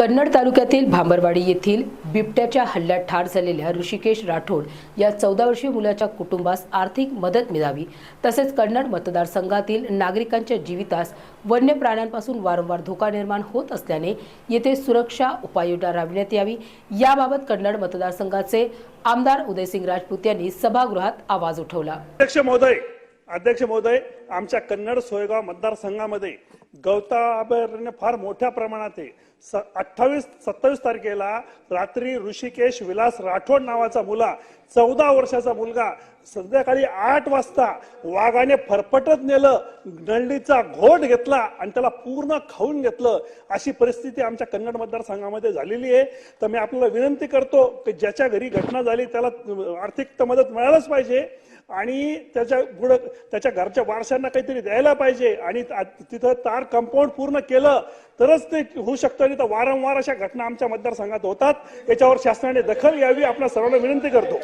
कन्नड तालुक्यातील भांबरवाडी येथील बिबट्याच्या हल्ल्यात ठार झालेल्या ऋषिकेश राठोड या चौदा वर्षीय मुलाच्या कुटुंबास आर्थिक मदत मिळावी तसेच कन्नड मतदारसंघातील नागरिकांच्या जीवितास वन्य प्राण्यांपासून वारंवार धोका निर्माण होत असल्याने येथे सुरक्षा उपाययोजना राबविण्यात यावी. याबाबत कन्नड मतदारसंघाचे आमदार उदयसिंग राजपूत यांनी सभागृहात आवाज उठवला. अध्यक्ष महोदय आमच्या कन्नड सोयगाव मतदारसंघामध्ये गवता अभयारण्य फार मोठ्या प्रमाणात आहे. स अठ्ठावीस सत्तावीस तारखेला रात्री ऋषिकेश विलास राठोड नावाचा मुला चौदा वर्षाचा मुलगा संध्याकाळी आठ वाजता वाघाने फरफटत नेलं नळलीचा घोट घेतला आणि त्याला पूर्ण खाऊन घेतलं. अशी परिस्थिती आमच्या कन्नड मतदारसंघामध्ये झालेली आहे. तर मी आपल्याला विनंती करतो की ज्याच्या घरी घटना झाली त्याला आर्थिक मदत मिळायलाच पाहिजे. आणि त्याच्या पुढं त्याच्या घरच्या वारशांना काहीतरी द्यायला पाहिजे आणि तिथं तार कंपाऊंड पूर्ण केलं तरच ते होऊ शकतं. आणि तर वारंवार अशा घटना आमच्या मतदारसंघात होतात. याच्यावर शासनाने दखल घ्यावी. आपल्या सर्वांना विनंती करतो.